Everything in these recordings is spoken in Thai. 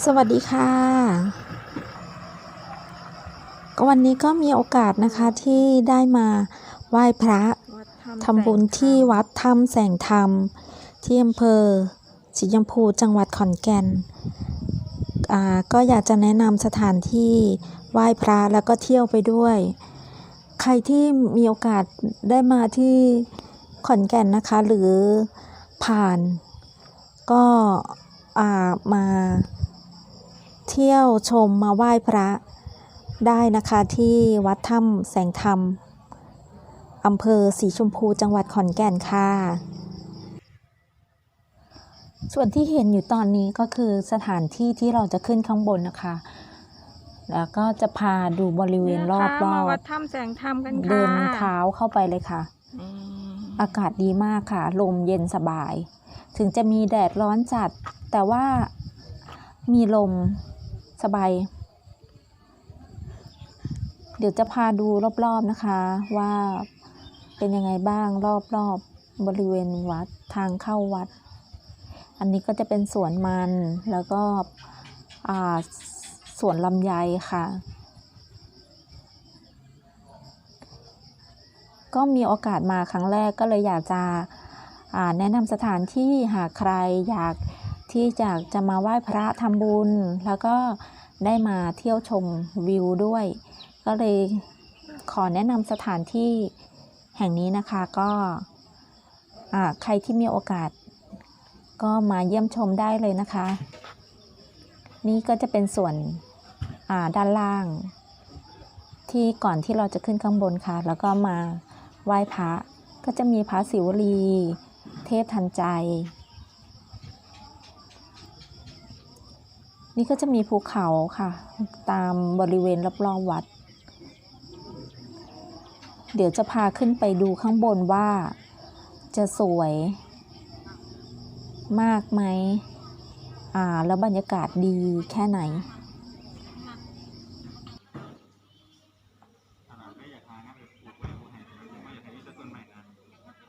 สวัสดีค่ะ ก็วันนี้ก็มีโอกาสนะคะที่ได้มาไหว้พระวัดทำบุญที่วัดถ้ำแสงธรรม ที่อำเภอสีชมพูจังหวัดขอนแก่นอ่าก็อยากจะแนะนำสถานที่ไหว้พระแล้วก็เที่ยวไปด้วย ใครที่มีโอกาสได้มาที่ขอนแก่นนะคะ หรือผ่านก็อ่ามา เที่ยวชมมาไหว้พระได้นะคะที่วัดถ้ำแสงธรรมอำเภอสีชมพูจังหวัดขอนแก่นค่ะ ส่วนที่เห็นอยู่ตอนนี้ก็คือสถานที่ที่เราจะขึ้นข้างบนนะคะ แล้วก็จะพาดูบริเวณรอบเนี่ยรค่ะอมาวับดถ้ำแสงธรรมกันค่ะเดินเท้าเข้าไปเลยค่ะอืมอากาศดีมากค่ะ ลมเย็นสบาย ถึงจะมีแดดร้อนจัด แต่ว่า มีลมสบาย เดี๋ยวจะพาดูรอบๆนะคะว่าเป็นยังไงบ้างรอบๆบบริเวณวัดทางเข้าวัด อันนี้ก็จะเป็นสวนมันแล้วก็อ่าสวนลำไยค่ะ ก็มีโอกาสมาครั้งแรกก็เลยอยากจะอ่าแนะนำสถานที่หากใครอยาก ที่จะจะมาไหว้พระทำบุญ แล้วก็ได้มาเที่ยวชมวิวด้วย ก็เลยขอแนะนำสถานที่แห่งนี้นะคะก็ใครที่มีโอกาส ก็มาเยี่ยมชมได้เลยนะคะ นี่ก็จะเป็นส่วนด้านล่าง ที่ก่อนที่เราจะขึ้นข้างบนค่ะ แล้วก็มาไหว้พระก็จะมีพระศิวลี เทพทันใจ นี่ก็จะมีภูเขาค่ะ ตามบริเวณรอบๆวัด เดี๋ยวจะพาขึ้นไปดูข้างบนว่าจะสวยมากไหมอ่า แล้วบรรยากาศดีแค่ไหน ขนาดไม่อยากทานนะแบบปลูกไว้ปลูกให้แต่ไม่อยากให้มีแต่ต้นใหม่นะ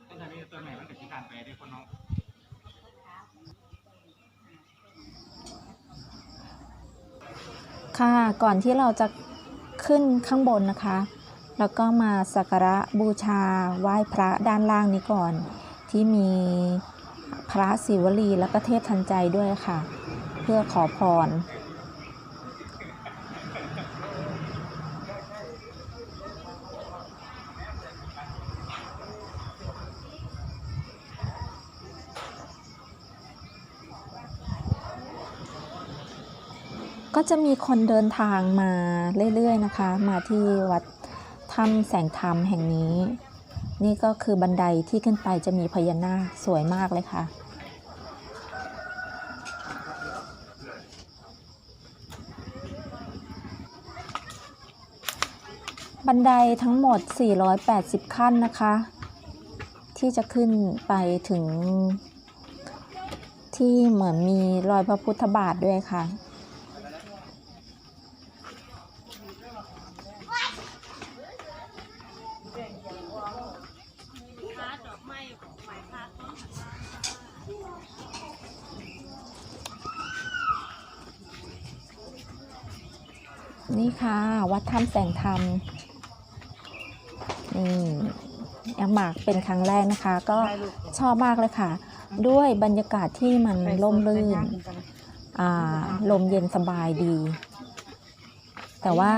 แต่ถ้ามีแต่ต้นใหม่มันก็สิการไปได้คนเนาะ ค่ะก่อนที่เราจะขึ้นข้างบนนะคะ แล้วก็มาสักการะบูชาไหว้พระด้านล่างนี้ก่อน ที่มีพระศิวลีและก็เทพทันใจด้วยค่ะ เพื่อขอพร จะมีคนเดินทางมาเรื่อยๆนะคะ มาที่วัดถ้ำแสงธรรมแห่งนี้ นี่ก็คือบันไดที่ขึ้นไปจะมีพญานาคสวยมากเลยค่ะบันไดทั้งหมด 480 ขั้นนะคะ ที่จะขึ้นไปถึง ที่เหมือนมีรอยพระพุทธบาทด้วยค่ะ นี่ค่ะ วัดถ้ำแสงธรรมนี่แอมหมากเป็นครั้งแรกนะคะ ก็ชอบมากเลยค่ะ ด้วยบรรยากาศที่มันร่มรื่นอ่าลมเย็นสบายดี แต่ว่า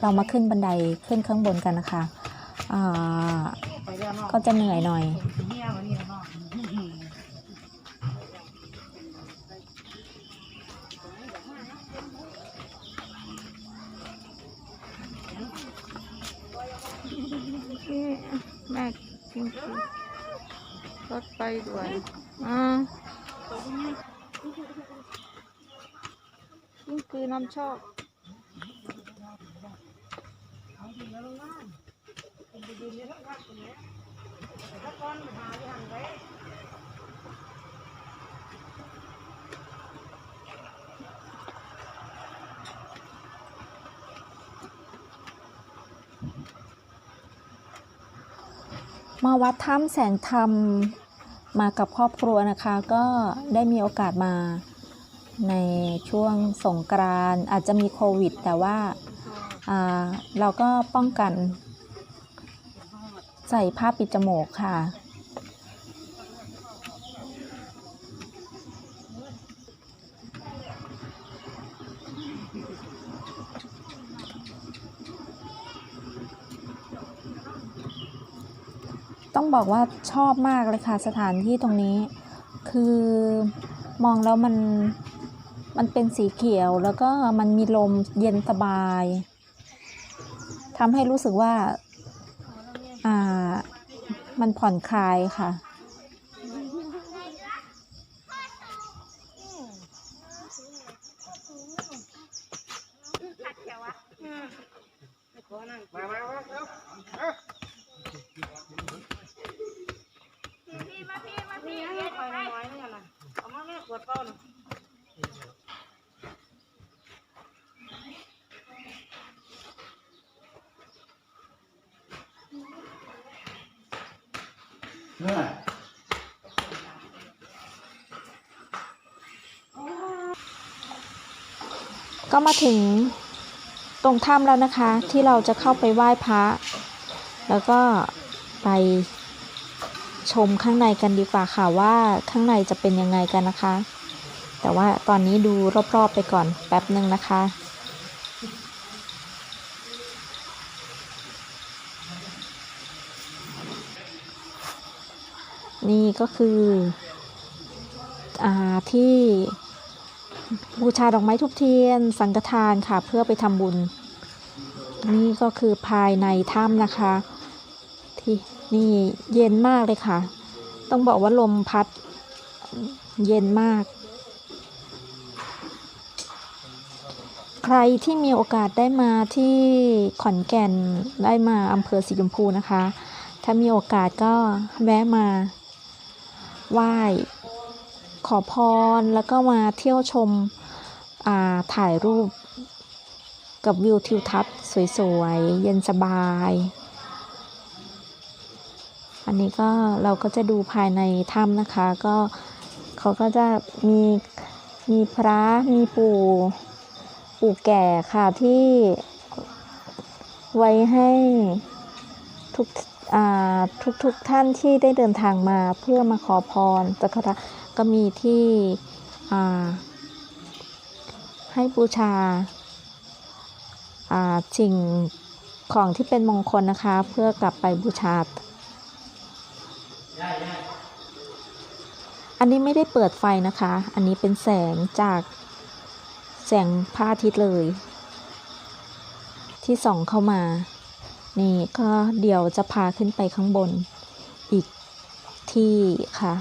เรามาขึ้นบันไดขึ้นข้างบนกันนะคะอ่าก็จะเหนื่อยหน่อย แม่กิงคือรถไปด่วนอ่านี่คือน้ำชอบ มาวัดถ้ำแสงธรรมมากับครอบครัวนะคะ ก็ได้มีโอกาสมาในช่วงสงกรานอาจจะมีโควิด แต่ว่าอ่าเราก็ป้องกันใส่ผ้าปิดจมูกค่ะ บอกว่าชอบมากเลยค่ะสถานที่ตรงนี้ คือมองแล้วมันมันเป็นสีเขียวแล้วก็มันมีลมเย็นสบายทำให้รู้สึกว่า อ่า มันผ่อนคลายค่ะ ก็มาถึงตรงถ้ำแล้วนะคะ ที่เราจะเข้าไปไหว้พระแล้วก็ไปชมข้างในกันดีกว่าค่ะว่าข้างในจะเป็นยังไงกันนะคะ แต่ว่าตอนนี้ดูรอบๆไปก่อนแป๊บหนึ่งนะคะ นี่ก็คืออที่บูชาดอกไม้ทุบเทียน สังฆทานค่ะเพื่อไปทำบุญ นี่ก็คือภายในถ้ำนะคะ ที่นี่เย็นมากเลยค่ะ ต้องบอกว่าลมพัดเย็นมาก ใครที่มีโอกาสได้มาที่ขอนแก่นได้มาอำเภอสีชมพูนะคะ ถ้ามีโอกาสก็แวะมา ไหว้ขอพรแล้วก็มาเที่ยวชมถ่ายรูปกับวิวทิวทัศน์สวยๆ เย็นสบาย อันนี้ก็เราก็จะดูภายในถ้ำนะคะ ก็เขาก็จะมีมีพระมีปู่ปู่แก่ค่ะที่ไว้ให้ทุก ทุกทุกท่านที่ได้เดินทางมาเพื่อมาขอพรสักรก็มีที่ให้บูชาอ่าสิ่งของที่เป็นมงคลนะคะ เพื่อกลับไปบูชา อันนี้ไม่ได้เปิดไฟนะคะ อันนี้เป็นแสงจากแสงพระอาทิตย์เลย ที่ส่องเข้ามา นี่ก็เดี๋ยวจะพาขึ้นไปข้างบนอีกที่ค่ะ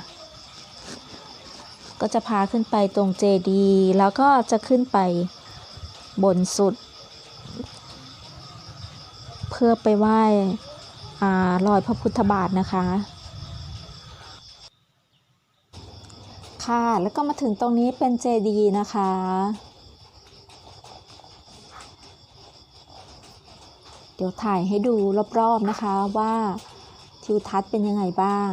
ก็จะพาขึ้นไปตรงเจดีแล้วก็จะขึ้นไปบนสุด เพื่อไปไหว้อ่ารอยพระพุทธบาทนะคะ ค่ะ แล้วก็มาถึงตรงนี้เป็นเจดีนะคะ ดี๋ยวถ่ายให้ดูรอบๆนะคะว่าทิวทัศน์เป็นยังไงบ้าง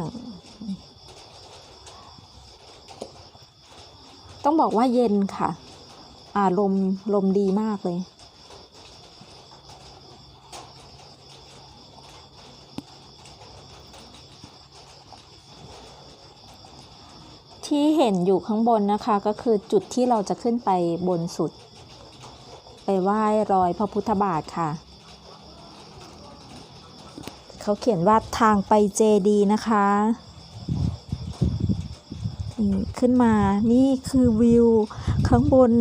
ต้องบอกว่าเย็นค่ะ อ่าลมลมดีมากเลย ที่เห็นอยู่ข้างบนนะคะก็คือจุดที่เราจะขึ้นไปบนสุด ไปไหว้รอยพระพุทธบาทค่ะ เขาเขียนว่าทางไปเจดีนะคะขึ้นมานี่คือวิว ข้างบน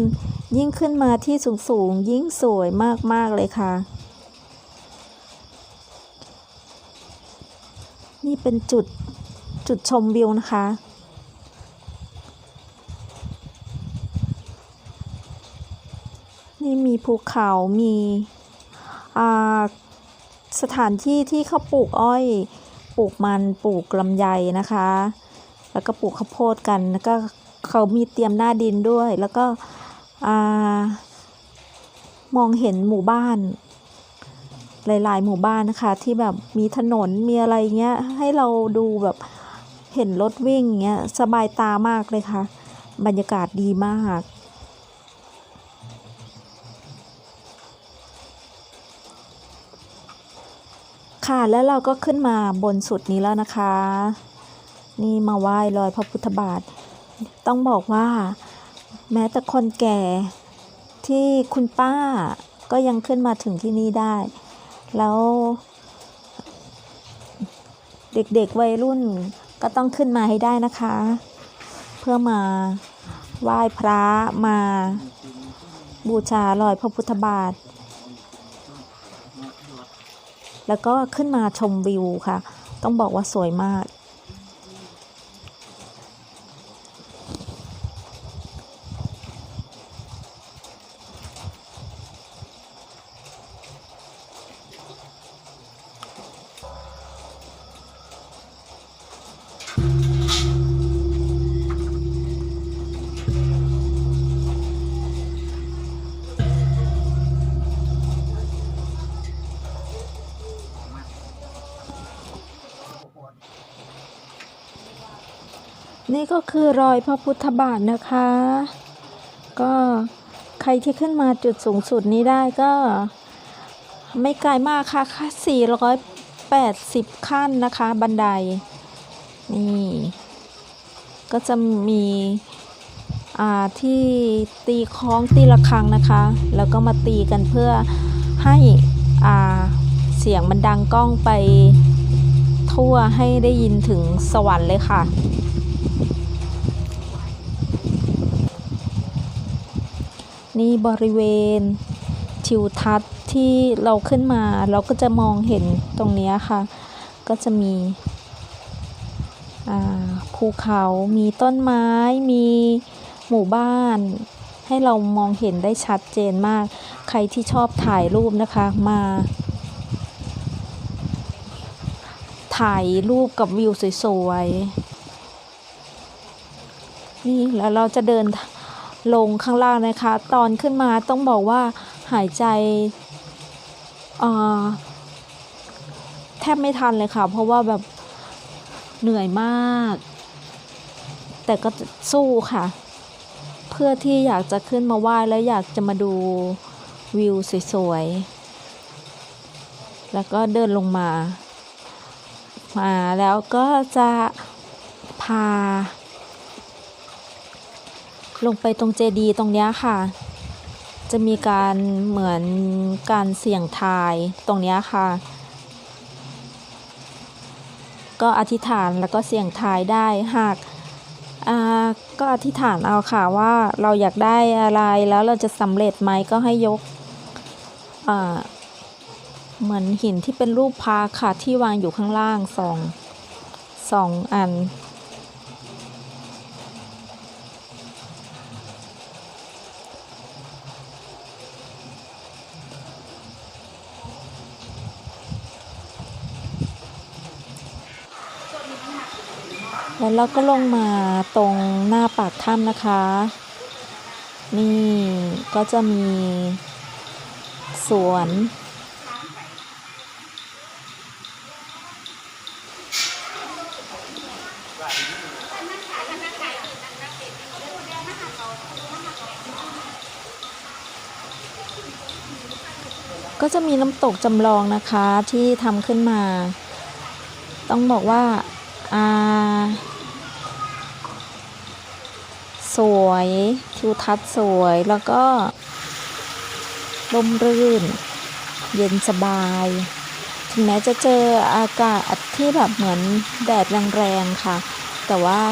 ยิ่งขึ้นมาที่สูงสูงยิ่งสวยมาก ๆ เลยค่ะ นี่เป็นจุดจุดชมวิวนะคะ นี่มีภูเขามีอ่า สถานที่ที่เขาปลูกอ้อย ปลูกมันปลูกลำไยนะคะ แล้วก็ปลูกข้าวโพดกันแล้วก็เขามีเตรียมหน้าดินด้วย แล้วก็มองเห็นหมู่บ้าน หลาย ๆ หมู่บ้านนะคะ ที่แบบมีถนนมีอะไรเงี้ย ให้เราดูแบบเห็นรถวิ่งเงี้ยสบายตามากเลยค่ะ บรรยากาศดีมาก ค่ะแล้วเราก็ขึ้นมาบนสุดนี้แล้วนะคะ นี่มาไหว้รอยพระพุทธบาท ต้องบอกว่า แม้แต่คนแก่ที่คุณป้าก็ยังขึ้นมาถึงที่นี่ได้ แล้ว เด็กๆวัยรุ่นก็ต้องขึ้นมาให้ได้นะคะ เพื่อมาไหว้พระมาบูชารอยพระพุทธบาท แล้วก็ขึ้นมาชมวิวค่ะ ต้องบอกว่าสวยมาก นี่ก็คือรอยพระพุทธบาทนะคะ ก็ใครที่ขึ้นมาจุดสูงสุดนี้ได้ก็ ไม่ไกลมากค่ะค่ะ480 ขั้นนะคะ บันได นี่ ก็จะมีอ่าที่ตีคล้องตีระฆังนะคะ แล้วก็มาตีกันเพื่อให้อ่าเสียงมันดังก้องไปทั่วให้ได้ยินถึงสวรรค์เลยค่ะ นี่บริเวณทิวทัศน์ที่เราขึ้นมาเราก็จะมองเห็นตรงนี้ค่ะ ก็จะมีภูเขามีต้นไม้ มีหมู่บ้าน ให้เรามองเห็นได้ชัดเจนมาก ใครที่ชอบถ่ายรูปนะคะมา ถ่ายรูปกับวิวสวยๆนี่แล้วเราจะเดิน ลงข้างล่างนะคะ ตอนขึ้นมาต้องบอกว่าหายใจแทบไม่ทันเลยค่ะ เพราะว่าแบบเหนื่อยมาก แต่ก็สู้ค่ะ เพื่อที่อยากจะขึ้นมาไหว้แล้วอยากจะมาดูวิวสวยๆ แล้วก็เดินลงมา มาแล้วก็จะพา ลงไปตรงเจดีย์ตรงนี้ค่ะ จะมีการเหมือนการเสี่ยงทายตรงนี้ค่ะ ก็อธิษฐานแล้วก็เสี่ยงทายได้หากก็อธิษฐานเอาค่ะว่าเราอยากได้อะไรแล้วเราจะสำเร็จไหมก็ให้ยกเหมือนหินที่เป็นรูปพระค่ะที่วางอยู่ข้างล่างสองสองอัน แล้วเราก็ลงมาตรงหน้าปากถ้ำนะคะ นี่ก็จะมีสวน ก็จะมีน้ำตกจำลองนะคะที่ทำขึ้นมา ต้องบอกว่า สวยทิวทัศน์สวยแล้วก็ลมรื่น เย็นสบาย ถึงแม้จะเจออากาศที่แบบเหมือนแดดแรงๆค่ะ แต่ว่า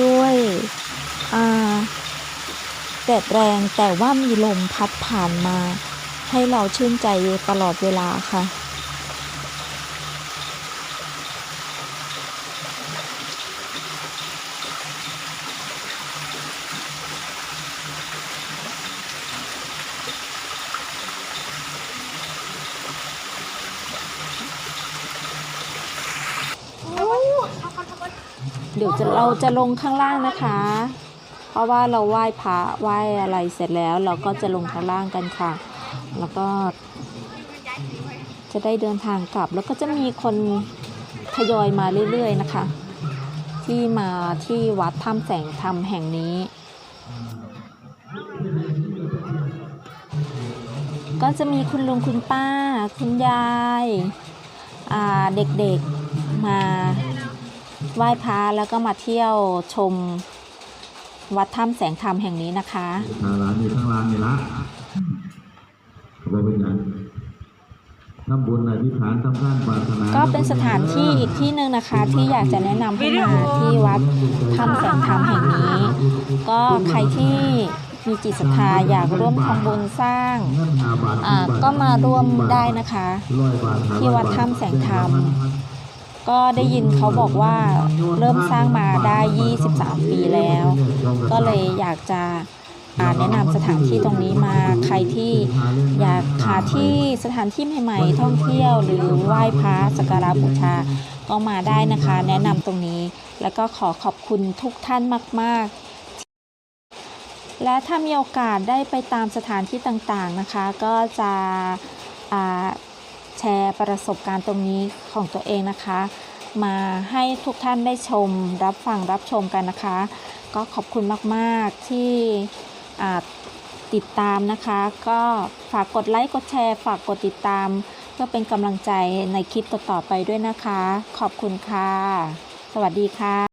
ด้วยแดดแรงแต่ว่ามีลมพัดผ่านมา ให้เราชื่นใจตลอดเวลาค่ะ เดี๋ยวจะเราจะลงข้างล่างนะคะ เพราะว่าเราไหว้พระไหว้อะไรเสร็จแล้ว เราก็จะลงข้างล่างกันค่ะ แล้วก็ จะได้เดินทางกลับ แล้วก็จะมีคนทยอยมาเรื่อยๆนะคะ ที่มาที่วัดถ้ำแสงธรรมแห่งนี้ก็จะมีคุณลุงคุณป้า คุณยายเด็กๆมา ไหว้พระแล้วก็มาเที่ยวชมวัดถ้ำแสงธรรมแห่งนี้นะคะทางร้านอยู่ข้างร้านนี่ละเขาบอกเป็นอย่างทำบุญอธิษฐานทำท่านปรารถนาก็เป็นสถานที่อีกที่หนึ่งนะคะ ที่อยากจะแนะนำให้มาที่วัดถ้ำแสงธรรมแห่งนี้ ก็ใครที่มีจิตศรัทธาอยากร่วมทำบุญสร้างเงินห้าบาทอ่าก็มาร่วมได้นะคะร้อยบาทที่วัดถ้ำแสงธรรม ก็ได้ยินเขาบอกว่าเริ่มสร้างมาได้ 23 ปีแล้ว ก็เลยอยากจะอ่าแนะนำสถานที่ตรงนี้มาใครที่อยากหาที่สถานที่ใหม่ๆ ท่องเที่ยวหรือไหว้พระสักการะบูชาก็มาได้นะคะ แนะนำตรงนี้ แล้วก็ขอขอบคุณทุกท่านมากๆ และถ้ามีโอกาสได้ไปตามสถานที่ต่างๆนะคะ ก็จะอ่า แชร์ประสบการณ์ตรงนี้ของตัวเองนะคะ มาให้ทุกท่านได้ชม รับฟังรับชมกันนะคะ ก็ขอบคุณมากๆที่ติดตามนะคะ ก็ฝากกดไลค์กดแชร์ ฝากกดติดตาม เพื่อเป็นกำลังใจในคลิปต่อๆไปด้วยนะคะ ขอบคุณค่ะ สวัสดีค่ะ